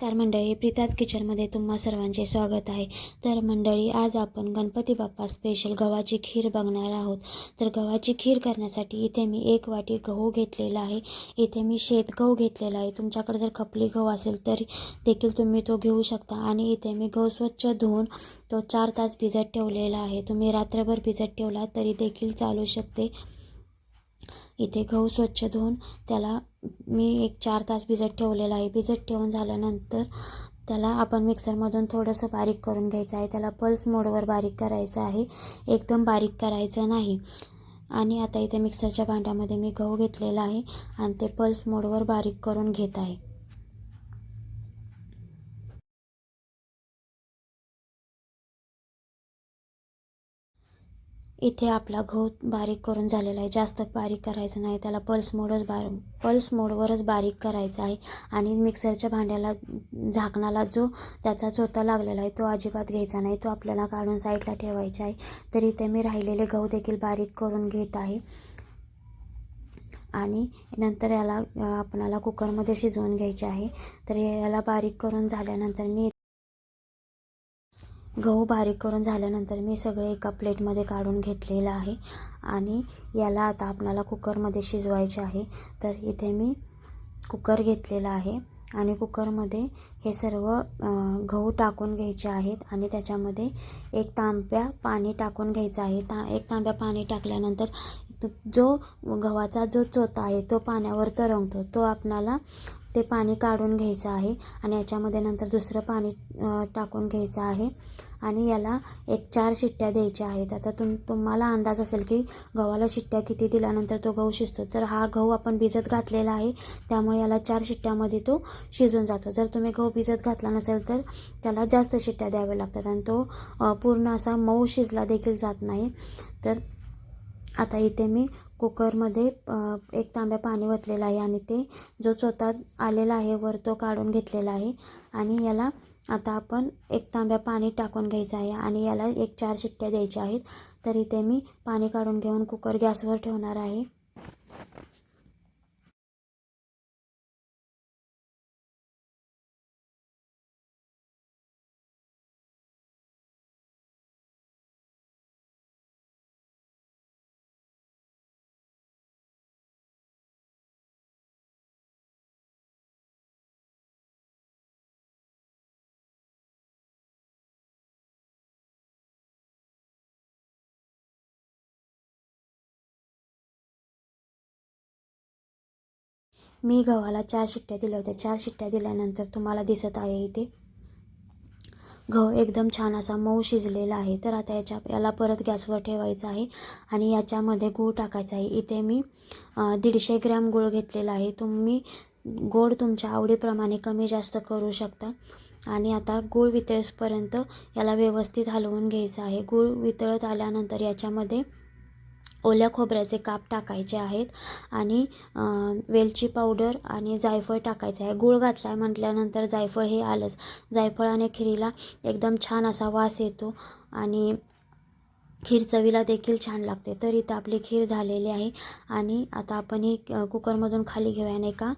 तर मंडळी प्रीताज किचनमध्ये तुम्हा सर्वांचे स्वागत आहे. तर मंडळी आज आपण गणपती बाप्पा स्पेशल गव्हाची खीर बघणार आहोत. तर गव्हाची खीर करण्यासाठी इथे मी एक वाटी गहू घेतलेला आहे. इथे मी शेत गहू घेतलेला आहे. तुमच्याकडे जर खपली गहू असेल तरी देखील तुम्ही तो घेऊ शकता. आणि इथे मी गहू स्वच्छ धुवून तो चार तास भिजत ठेवलेला आहे. तुम्ही रात्रभर भिजत ठेवला तरी देखील चालू शकते. इथे गहू स्वच्छ धुवून त्याला मी एक चार तास भिजत ठेवलेला आहे. भिजत ठेवून झाल्यानंतर त्याला आपण मिक्सरमधून थोडंसं बारीक करून घ्यायचं आहे. त्याला पल्स मोडवर बारीक करायचं आहे. एकदम बारीक करायचं नाही. आणि आता इथे मिक्सरच्या भांड्यामध्ये मी गहू घेतलेला आहे आणि ते पल्स मोडवर बारीक करून घेत आहे. इथे आपला गहू बारीक करून झालेला आहे. जास्त बारीक करायचं नाही. त्याला पल्स मोडच बार पल्स मोडवरच बारीक करायचा आहे. आणि मिक्सरच्या भांड्याला झाकणाला जो त्याचा चोथा लागलेला आहे तो अजिबात घ्यायचा नाही. तो आपल्याला काढून साईडला ठेवायचा आहे. तर इथे मी राहिलेले गहू देखील बारीक करून घेत आहे. आणि नंतर याला आपणाला कुकरमध्ये शिजवून घ्यायचे आहे. तर याला बारीक करून झाल्यानंतर मी गहू बारीक करून झाल्यानंतर मी सगळे एका प्लेटमध्ये काढून घेतलेलं आहे. आणि याला आता आपणाला कुकरमध्ये शिजवायचे आहे. तर इथे मी कुकर घेतलेला आहे. आणि कुकरमध्ये हे सर्व गहू टाकून घ्यायचे आहेत. आणि त्याच्यामध्ये एक तांब्या पाणी टाकून घ्यायचं आहे. ता एक तांब्या पाणी टाकल्यानंतर जो गव्हाचा जो चोथा आहे तो पाण्यावर तरंगतो. तो आपणाला ते पाणी काढून घ्यायचं आहे आणि याच्यामध्ये नंतर दुसरं पाणी टाकून घ्यायचं आहे. आणि याला एक चार शिट्ट्या द्यायच्या आहेत. आता तुम तुम्हाला अंदाज असेल की गव्हाला शिट्ट्या किती दिल्यानंतर तो गहू शिजतो. तर हा गहू आपण भिजत घातलेला आहे. त्यामुळे याला चार शिट्ट्यामध्ये तो शिजून जातो. जर तुम्ही गहू भिजत घातला नसेल तर त्याला जास्त शिट्ट्या द्याव्या लागतात आणि तो पूर्ण असा मऊ शिजला देखील जात नाही. तर आता इथे मी कुकरमध्ये एक तांब्या पाणी ओतलेलं आहे आणि ते जो चोथा आलेला आहे वर तो काढून घेतलेला आहे. आणि याला आता आपण एक तांब्या पाणी टाकून घ्यायचं आहे आणि याला एक चार शिट्ट्या द्यायच्या आहेत. तर इथे मी पाणी काढून घेऊन कुकर गॅसवर ठेवणार आहे. मी गव्हाला चार शिट्ट्या दिल्या होत्या. चार शिट्ट्या दिल्यानंतर तुम्हाला दिसत आहे इथे. गहू एकदम छान असा मऊ शिजलेला आहे. तर आता याच्या याला परत गॅसवर ठेवायचं आहे आणि याच्यामध्ये गूळ टाकायचा आहे. इथे मी दीडशे ग्रॅम गूळ घेतलेला आहे. तुम्ही गोड तुमच्या आवडीप्रमाणे कमी जास्त करू शकता. आणि आता गूळ वितळसपर्यंत याला व्यवस्थित हलवून घ्यायचं आहे. गूळ वितळत आल्यानंतर याच्यामध्ये ओल्या खोबऱ्याचे काप टाकायचे आहेत आणि वेलची पावडर आणि जायफळ टाकायचं आहे. गूळ घातला आहे म्हटल्यानंतर जायफळ हे आलंच. जायफळाने खिरीला एकदम छान असा वास येतो आणि खीर चवीला देखील छान लागते. तर इथं आपली खीर झालेली आहे. आणि आता आपण ही कुकरमधून खाली घेऊया एका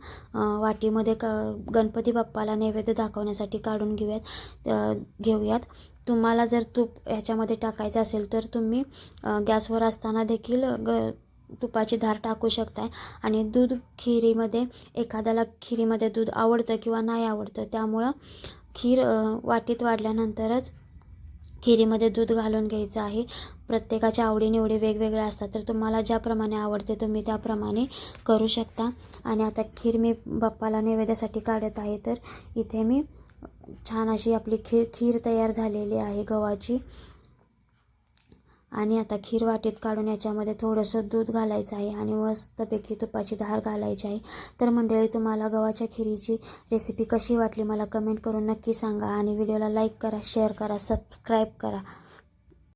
वाटीमध्ये क गणपती बाप्पाला नैवेद्य दाखवण्यासाठी काढून घेऊयात. घेऊयात. तुम्हाला जर तूप ह्याच्यामध्ये टाकायचं असेल तर तुम्ही गॅसवर असताना देखील ग तुपाची धार टाकू शकताय. आणि दूध खिरीमध्ये एखाद्याला खिरीमध्ये दूध आवडतं किंवा नाही आवडतं त्यामुळं खीर वाटीत वाढल्यानंतरच खिरीमध्ये दूध घालून घ्यायचं आहे. प्रत्येकाच्या आवडीनिवडी वेगवेगळ्या असतात. तर तुम्हाला ज्याप्रमाणे आवडते तुम्ही त्याप्रमाणे करू शकता. आणि आता खीर मी बाप्पाला नैवेद्यासाठी काढत आहे. तर इथे मी छान अशी आपली खीर खीर तयार झालेली आहे गव्हाची. आणि आता खीर वाटीत काढून याच्यामध्ये थोडंसं दूध घालायचं आहे आणि मस्तपैकी तुपाची धार घालायची आहे. तर मंडळी तुम्हाला गव्हाच्या खिरीची रेसिपी कशी वाटली मला कमेंट करून नक्की सांगा आणि व्हिडिओला लाईक करा शेअर करा सबस्क्राईब करा.